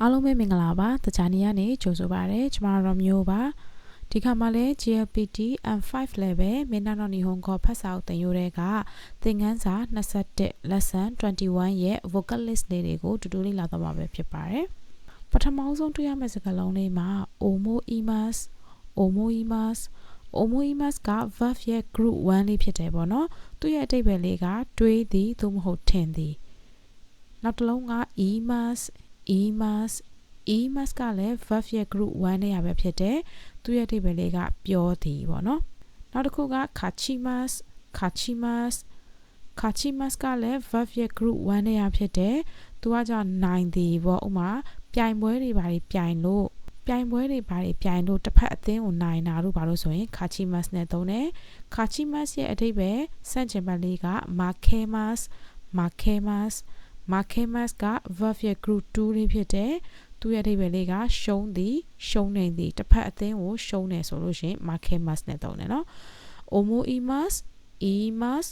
အားလုံးပဲမင်္ဂလာပါတခြားနေ့ကနေကြိုဆိုပါရစေကျမတို့မျိုးပါဒီခါမှလည်း GLPT M5 level မင်းနာနော်နီဟွန်ခေါ်ဖတ်စာအုပ်သင်ရိုးတွေကသင်ခန်းစာ21 lesson 21ရဲ့ vocal list လေးတွေကိုတူတူလေးလာတော့မှာပဲဖြစ်ပါတယ်ပထမဆုံးတွေ့ရမယ့်စကားလုံးလေးမှာ omo imas omo imas omo imas က verb ရဲ့ group 1လေးဖြစ်တယ်ပေါ့နော်သူ့ရဲ့အတိတ်ပဲလေးကတွေးသည်သို့မဟုတ်ထင်သည်နောက်တစ်လုံးက imas imas imas ကလည်း verb ရဲ့ group 1နဲ့ရပဲဖြစ်တယ်သူရဲ့အဓိပ္ပာယ်လေးကပြောသည်ပေါ့နော်နောက်တစ်ခုက kachimas kachimas kachimas ကလည်း verb ရဲ့ group 1နဲ့ရဖြစ်တယ်သူကကြောင့်နိုင်သည်ပေါ့ဥမာပြိုင်ပွဲတွေဘာတွေပြိုင်လို့ပြိုင်ပွဲတွေဘာတွေပြိုင်လို့တစ်ဖက်အသင်းကိုနိုင်တာလို့ဘာလို့ဆိုရင် kachimas နဲ့သုံးတယ် kachimas ရဲ့အဓိပ္ပာယ်စန့်ကျင်ဘက်လေးက makemas makemas makemas က verb ရဲ့ group 2လေးဖြစ်တယ်သူရဲ့အဓိပ္ပာယ်လေးကရှုံးသည်ရှုံးနေသည်တစ်ဖက်အသင်းကိုရှုံးနေဆိုလို့ရှိရင် makemas နဲ့သုံးတယ်နော် omo imas imas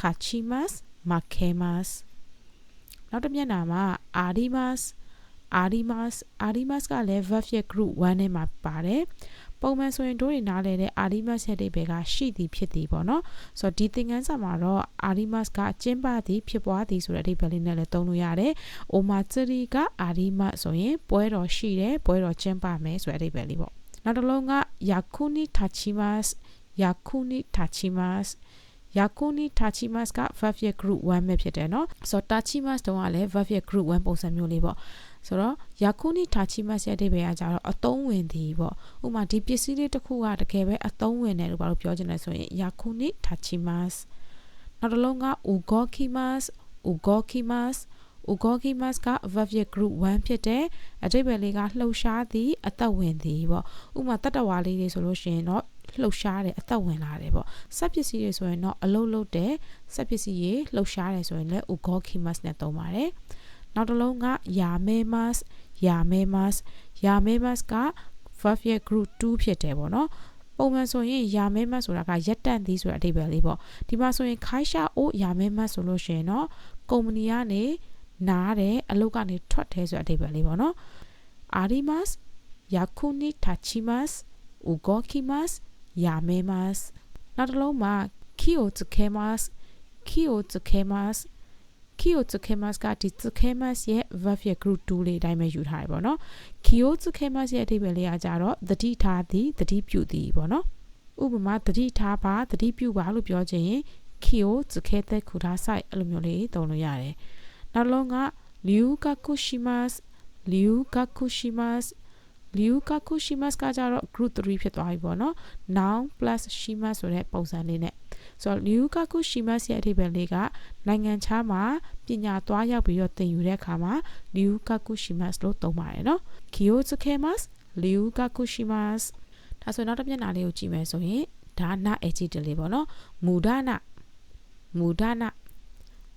kachimas makemas နောက်တစ်မျက်နှာမှာ arimas arimas arimas ကလည်း verb ရဲ့ group 1နဲ့မှာပါတယ် ပုံမှန်ဆိုရင်တို့တွေနားလဲတဲ့ arimas ရဲ့အဓိပ္ပာယ်ကရှိသည်ဖြစ်သည်ပေါ့နော်ဆိုတော့ဒီသင်ခန်းစာမှာတော့ arimas ကကျင်းပသည်ဖြစ်ပွားသည်ဆိုတဲ့အဓိပ္ပာယ်လေးနဲ့လည်းသုံးလို့ရတယ် omatsuri က arimas ဆိုရင်ပွဲတော်ရှိတယ်ပွဲတော်ကျင်းပမယ်ဆိုတဲ့အဓိပ္ပာယ်လေးပေါ့နောက်တစ်လုံးက yakuni tachimas yakuni tachimas yakuni tachimas က verb ရဲ့ group 1ပဲဖြစ်တယ်เนาะဆိုတော့ tachimas တုံးကလည်း verb ရဲ့ group 1ပုံစံမျိုးလေးပေါ့ ဆိုတော့ yakuni tachimas ရဲ့အဓိပ္ပာယ်ကကြတော့အသုံးဝင်သည်ပေါ့ဥပမာဒီပစ္စည်းလေးတစ်ခုကတကယ်ပဲအသုံးဝင်တယ်လို့ဘာလို့ပြောချင်လဲဆိုရင် yakuni tachimas နောက်တစ်လုံးက ugokimas ugokimas ugokimas က verb ရဲ့ group 1ဖြစ်တယ်အဓိပ္ပာယ်လေးကလှုပ်ရှားသည်အသက်ဝင်သည်ပေါ့ဥပမာတတ္တဝါလေးတွေဆိုလို့ရှိရင်တော့လှုပ်ရှားတယ်အသက်ဝင်လာတယ်ပေါ့စက်ပစ္စည်းတွေဆိုရင်တော့အလုတ်လုတ်တယ်စက်ပစ္စည်းတွေလှုပ်ရှားတယ်ဆိုရင်လည်း ugokimas နဲ့သုံးပါတယ် နောက်တစ်လုံးက yamemas yamemas yamemas က verb ရဲ့ group 2ဖြစ်တယ်ပေါ့နော်ပုံမှန်ဆိုရင်ယာမဲမတ်ဆိုတာကရက်တန့်သည်ဆိုတဲ့အဓိပ္ပာယ်လေးပေါ့ဒီမှာဆိုရင်ခိုင်းရှာအိုးယာမဲမတ်ဆိုလို့ရှိရင်တော့ကုမ္ပဏီကနေနားတယ်အလုပ်ကနေထွက်တယ်ဆိုတဲ့အဓိပ္ပာယ်လေးပေါ့နော်အာရီမတ်ယာခုနီတာချီမတ်ဥဂိုကီမတ်ယာမဲမတ်နောက်တစ်လုံးမှာခီယိုတကေမတ်ခီယိုတကေမ Kiyotsukemas ကဒီ Tsukemas ရဲ့ verb ရဲ့ group 2လေးအတိုင်းပဲယူထားတယ်ပေါ့နော် Kiyotsukemas ရဲ့အဓိပ္ပာယ်လေးကကြတော့သတိထားသည်သတိပြုသည်ပေါ့နော်ဥပမာသတိထားပါသတိပြုပါလို့ပြောခြင်းရင် Kiyotsukeite kudasai အဲ့လိုမျိုးလေးသုံးလို့ရတယ်နောက်လုံးက Ryugaku shimasu Ryugaku shimasu Ryugaku shimasu ကကြတော့ group 3ဖြစ်သွားပြီပေါ့နော် noun plus shimasu ဆိုတဲ့ပုံစံလေးနဲ့ ဆိုတော့လီယူကာကုရှီမတ်ရဲ့အထိပ္ပယ်လေးကနိုင်ငံခြားမှာပညာသွားရောက်ပြီးတော့သင်ယူတဲ့အခါမှာလီယူကာကုရှီမတ်လို့သုံးပါတယ်နော်ကီယိုဇုကေမတ်လီယူကာကုရှီမတ်ဒါဆိုနောက်တစ်မျက်နှာလေးကိုကြည့်မယ်ဆိုရင်ဒါနအဂျီတလေးပေါ့နော်မူဒနာမူဒနာ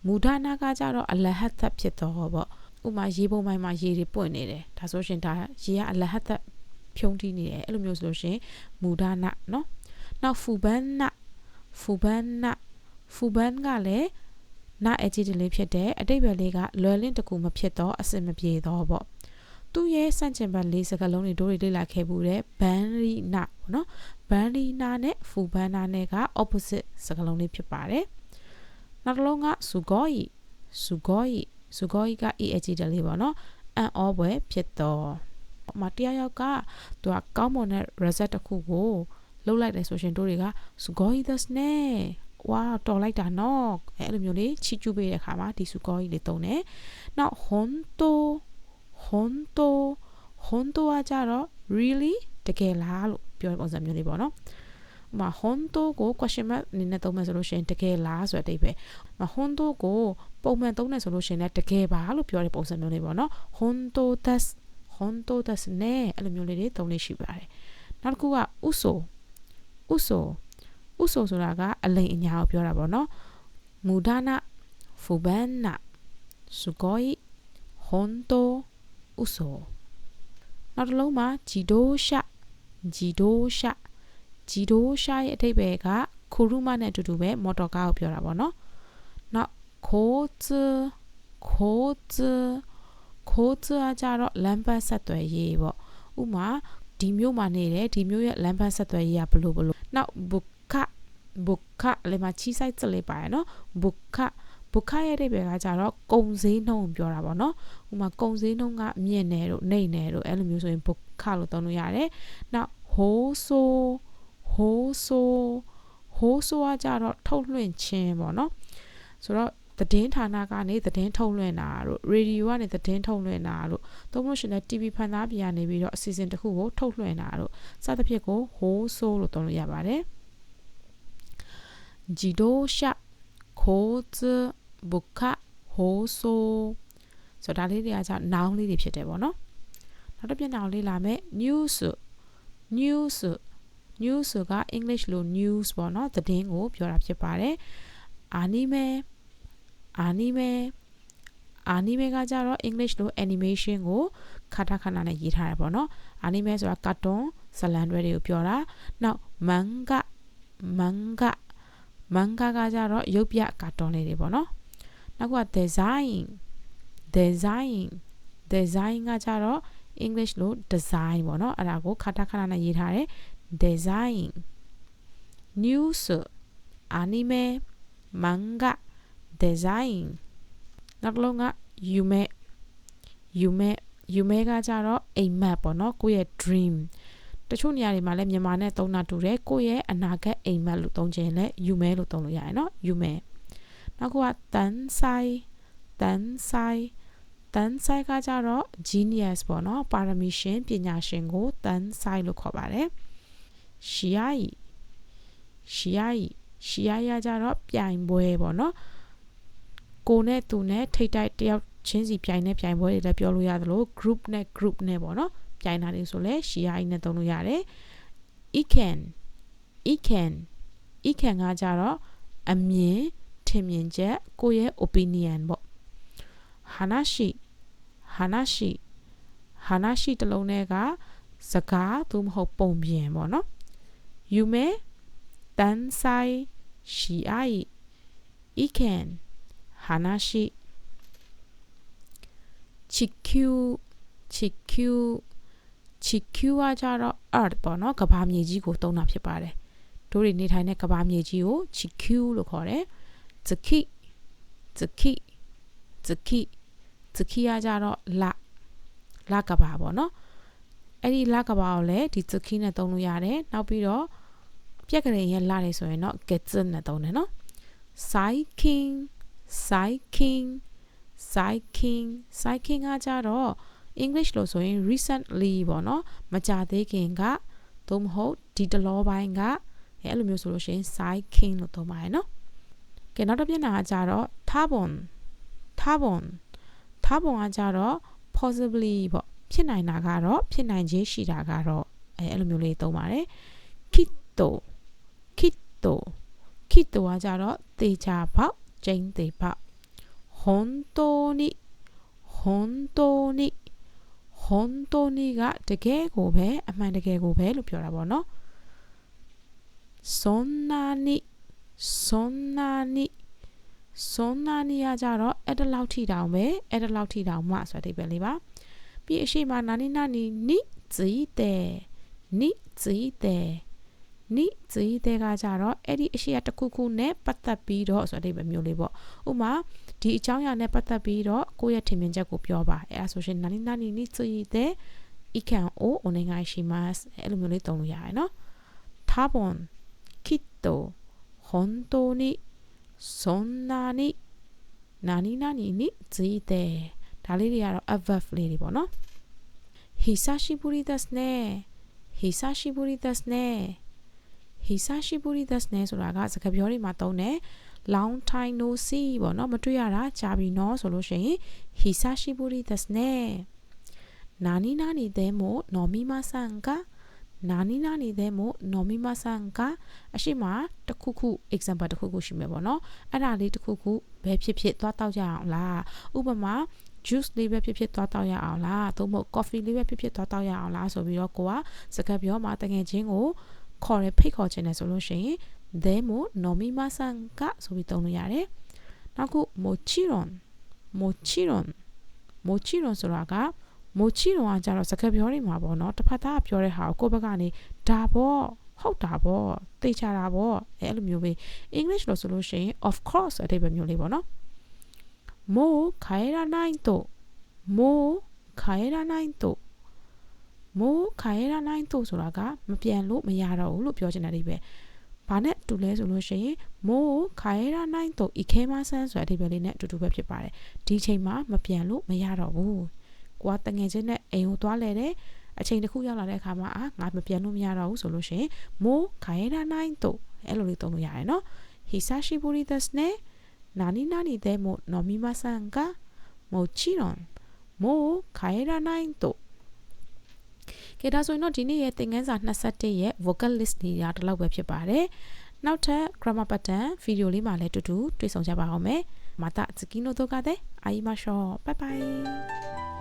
မူဒနာကကြတော့အလဟတ်သက်ဖြစ်တော့ပေါ့ဥမာရေပုံပိုင်းမှာရေတွေပွင့်နေတယ်ဒါဆိုရှင်ဒါရေကအလဟတ်သက်ဖြုံးတီးနေတယ်အဲ့လိုမျိုးဆိုလို့ရှင်မူဒနာနော်နောက်ဖူဘန်နာ ဖူဘန်နာဖူဘန်ကလည်းနာအကြီးတလေးဖြစ်တယ်အတိတ်ပဲလေးကလွယ်လင့်တကူမဖြစ်တော့အစင်မပြေတော့ပေါ့သူ့ရဲ့စန့်ကျင်ဘက်လေးစကားလုံးတွေတို့တွေလေ့လာခဲ့ဘူးတဲ့ဘန်ရီနာပေါ့နော်ဘန်ရီနာနဲ့ဖူဘန်နာနဲ့က opposite စကားလုံးလေးဖြစ်ပါတယ်နောက်တစ်လုံးကစူဂောဤစူဂောဤစူဂောဤက EAG တလေးပေါ့နော်အန်အောပွဲဖြစ်တော့မတရားယောက်ကသူကကောင်းမွန်တဲ့ result တစ်ခုကို လှုပ်လိုက်တယ်ဆိုရှင်တို့တွေကစူဂောဤ this နဲ့ဝါတော်လိုက်တာနော်အဲ့လိုမျိုးလေးချီကျူးပေးတဲ့ခါမှာဒီစူဂောဤလေးတုံးတယ်နောက်ဟွန်တိုဟွန်တိုဟွန်တိုကကြတော့ really တကယ်လားလို့ပြောတဲ့ပုံစံမျိုးလေးပေါ့နော်မှာဟွန်တိုကို question mark အနေနဲ့သုံးမယ်ဆိုလို့ရှိရင်တကယ်လားဆိုတဲ့အတိတ်ပဲမဟွန်တိုကိုပုံမှန်သုံးတယ်ဆိုလို့ရှိရင်လည်းတကယ်ပါလို့ပြောတဲ့ပုံစံမျိုးလေးပေါ့နော်ဟွန်တိုဒက်ဟွန်တိုဒက်နဲ့အဲ့လိုမျိုးလေးတွေသုံးလေးရှိပါတယ်နောက်တစ်ခုကဥဆို ဥဆိုဥဆိုဆိုတာကအလိမ်အညာကိုပြောတာပေါ့နော်မူဒါနာဖူဘန်နာစုကိုယဟွန်တိုဥဆိုနောက်တစ်လုံးမှာဂျီဒိုရှာဂျီဒိုရှာဂျီဒိုရှာရဲ့အဓိပ္ပာယ်ကခူရုမနဲ့အတူတူပဲမော်တော်ကားကိုပြောတာပေါ့နော်နောက်ခိုးဇခိုးဇခိုးဇအကြတော့လမ်းပတ်ဆက်သွယ်ရေးပေါ့ဥမာဒီမျိုးမှာနေတယ်ဒီမျိုးရဲ့လမ်းပတ်ဆက်သွယ်ရေးကဘလို့ဘလို့ နောက်ဘုခဘုခလေမှာချီဆိုင်စလေးပါရနော်ဘုခဘုခရဲ့တဲ့ဘယ်ကကြတော့ကုံစည်းနှုံးပြောတာပေါ့နော်ဥမာကုံစည်းနှုံးကမြင့်နေတို့နှိမ့်နေတို့အဲ့လိုမျိုးဆိုရင်ဘုခလို့သုံးလို့ရတယ်နောက်ဟိုးဆိုးဟိုးဆိုးဟိုးဆိုးကကြတော့ထုတ်လွှင့်ခြင်းပေါ့နော်ဆိုတော့ သတင်းဌာနကနေသတင်းထုတ်လွှင့်တာတို့ရေဒီယိုကနေသတင်းထုတ်လွှင့်တာတို့သုံးလို့ရှိရင် TV ဖန်သားပြည်ကနေပြီးတော့အစီအစဉ်တစ်ခုကိုထုတ်လွှင့်တာတို့စသဖြင့်ကိုဟိုးဆိုးလို့သုံးလို့ရပါတယ်自動車交通物価放送ဆိုတော့ဒါလေးတွေကじゃ noun လေးတွေဖြစ်တယ်ပေါ့နော်နောက်တစ်ပြနောင်လေးလာမယ် news news news က English လို့ news ပေါ့နော်သတင်းကိုပြောတာဖြစ်ပါတယ် anime anime anime ကကြတော့ English လို့ animation ကိုခါထခဏနဲ့ရေးထားတယ်ပေါ့နော် anime ဆိုတာကာတွန်းဇလန်တွဲတွေကိုပြောတာနောက် manga manga manga ကကြတော့ရုပ်ပြကာတွန်းလေးတွေပေါ့နော်နောက်က design design design ကကြတော့ English လို့ design ပေါ့နော်အဲ့ဒါကိုခါထခဏနဲ့ရေးထားတယ် design news anime manga design နောက်တစ်လုံးက yume yume yume ကကြတော့အိမ်မက်ပေါ့နော်ကိုယ့်ရဲ့ dream တချို့နေရာတွေမှာလည်းမြန်မာနဲ့သုံးတာတူတယ်ကိုယ့်ရဲ့အနာဂတ်အိမ်မက်လို့သုံးခြင်းလဲ yume လို့သုံးလို့ရတယ်နော် yume နောက်ကတန်ဆိုင်တန်ဆိုင်တန်ဆိုင်ကကြတော့ genius ပေါ့နော်ပါရမီရှင်ပညာရှင်ကိုတန်ဆိုင်လို့ခေါ်ပါတယ်ရှီယာယီရှီယာယီရှီယာယာကြတော့ပြိုင်ပွဲပေါ့နော် ကိုနဲ့သူနဲ့ထိတ်တိုက်တယောက်ချင်းစီပြိုင်တဲ့ပြိုင်ပွဲတွေလည်းပြောလို့ရတယ်လို့ group နဲ့ group နဲ့ပေါ့နော်ပြိုင်တာတွေဆိုလဲရှီယာနဲ့သုံးလို့ရတယ် ican ican ican ကကြတော့အမြင်ထင်မြင်ချက်ကိုယ့်ရဲ့ opinion ပေါ့ hanashi hanashi hanashi တလုံးနဲ့ကစကားသို့မဟုတ်ပုံပြင်ပေါ့နော် yume tansai shiai iken hanashi ချီကျူချီကျူချီကျူကကြတော့ earth ပေါ့နော်ကဘာမြေကြီးကိုသုံးတာဖြစ်ပါတယ်တို့တွေနေထိုင်တဲ့ကဘာမြေကြီးကိုချီကျူလို့ခေါ်တယ်ဇခိဇခိဇခိဇခိကကြတော့လလကဘာပေါ့နော်အဲ့ဒီလကဘာကိုလည်းဒီဇခိနဲ့သုံးလို့ရတယ်နောက်ပြီးတော့ပြက်ကလေးရဲ့လတယ်ဆိုရင်တော့ get နဲ့သုံးတယ်နော် cycling cycling cycling cycling ကကြတော့ English လို့ဆိုရင် recently ပေါ့နော်မကြသေးခင်ကသို့မဟုတ်ဒီတလောပိုင်းကအဲ့လိုမျိုးဆိုလို့ရှိရင် cycling လို့သုံးပါတယ်နော်ကဲနောက်တစ်မျက်နှာကကြတော့ carbon carbon carbon ကကြတော့ possibly ပေါ့ဖြစ်နိုင်တာကတော့ဖြစ်နိုင်ခြင်းရှိတာကတော့အဲအဲ့လိုမျိုးလေးသုံးပါတယ် kitto kitto kitto ကကြတော့သေချာပေါက် ကျင်းသေးပေါက်本当に本当に本当にကတကယ်ကိုပဲအမှန်တကယ်ကိုပဲလို့ပြောတာပေါ့နော်そんなにそんなにそんなにကကြတော့အဲ့တလောက်ထိတောင်ပဲအဲ့တလောက်ထိတောင်မှဆိုတဲ့အဓိပ္ပာယ်လေးပါပြီးအရှိမနာနီနာနီနိဇီတဲ့နိဇီတဲ့ နိဇီတဲ့ကကြတော့အဲ့ဒီအရှိရတစ်ခုခုနဲ့ပတ်သက်ပြီးတော့ဆိုတဲ့အဓိပ္ပာယ်မျိုးလေးပေါ့ဥမာဒီအကြောင်းအရာနဲ့ပတ်သက်ပြီးတော့ကိုယ့်ရဲ့ထင်မြင်ချက်ကိုပြောပါအဲ့ဒါဆိုရှင်နာနီနာနီနိဇီတဲ့いかんをお願いしますအဲ့လိုမျိုးလေးသုံးလို့ရတယ်နော်多分きっと本当にそんなに何々についてဒါလေးတွေကတော့ adverb လေးတွေပေါ့နော်久しぶりですね久 hisashi buri das နဲ့ဆိုတာကစကားပြောတွေမှာသုံးတယ် long time no see ပေါ့နော်မတွေ့ရတာကြာပြီနော်ဆိုလို့ရှိရင် hisashi buri das နဲ့ nani nani demo nomima san ga နာနီနာနေတဲ့မို့နော်မီမဆန်ကအရှိမတခုခု example တခုခုရှိမယ်ပေါ့နော်အဲ့ဒါလေးတခုခုဘယ်ဖြစ်ဖြစ်သွားတောက်ကြအောင်လားဥပမာ juice လေးပဲဖြစ်ဖြစ်သွားတောက်ရအောင်လားသို့မဟုတ် coffee လေးပဲဖြစ်ဖြစ်သွားတောက်ရအောင်လားဆိုပြီးတော့ကိုကစကားပြောမှာတကယ်ချင်းကို ခေါ်ရဖိတ်ခေါ်ခြင်းနဲ့ဆိုလို့ရှိရင် de mo nomimasan ka ဆိုပြီးသုံးလို့ရတယ်နောက်ခု mochiron mochiron မိုချီရွန်ဆိုတာကမိုချီရွန်ကကြတော့စကားပြောနေမှာပေါ့နော်တစ်ဖက်သားကပြောတဲ့ဟာကိုကိုယ့်ဘက်ကနေဒါပေါ့ဟုတ်တာပေါ့သိချတာပေါ့အဲအဲ့လိုမျိုးပဲ English လို့ဆိုလို့ရှိရင် of course အတိတ်ပဲမျိုးလေးပေါ့နော်မိုခိုင်ရာနိုင်တော့မိုခိုင်ရာနိုင်တော့ မိုးခါရနိုင်တို့ဆိုတာကမပြန်လို့မရတော့ဘူးလို့ပြောချင်တဲ့အဓိပ္ပာယ်။ဘာနဲ့တူလဲဆိုလို့ရှိရင်မိုးခါရနိုင်တို့ဤခဲမဆန်းဆိုတဲ့အဓိပ္ပာယ်လေးနဲ့အတူတူပဲဖြစ်ပါတယ်။ဒီချိန်မှာမပြန်လို့မရတော့ဘူး။ကိုကတငယ်ချင်းနဲ့အိမ်ကိုသွားလဲတယ်။အချိန်တစ်ခုရောက်လာတဲ့အခါမှာအာငါမပြန်လို့မရတော့ဘူးဆိုလို့ရှိရင်မိုးခါရနိုင်တို့အဲ့လိုလေးသုံးလို့ရတယ်နော်။ဟိဆာရှိဘူရီဒတ်စ်နဲ့နာနီနာနီတဲ့မို့နော်မီမဆန်ကမိုချီရွန်မိုခါရနိုင်တို့ ကဲဒါဆိုရင်တော့ဒီနေ့ရဲ့သင်ခန်းစာ21ရဲ့ vocal list နေရာတလောက်ပဲဖြစ်ပါတယ်နောက်ထပ် grammar pattern ဗီဒီယိုလေးမှာလည်းတူတူတွေ့ဆုံကြပါအောင်မယ်また次の動画で会いましょうバイバイ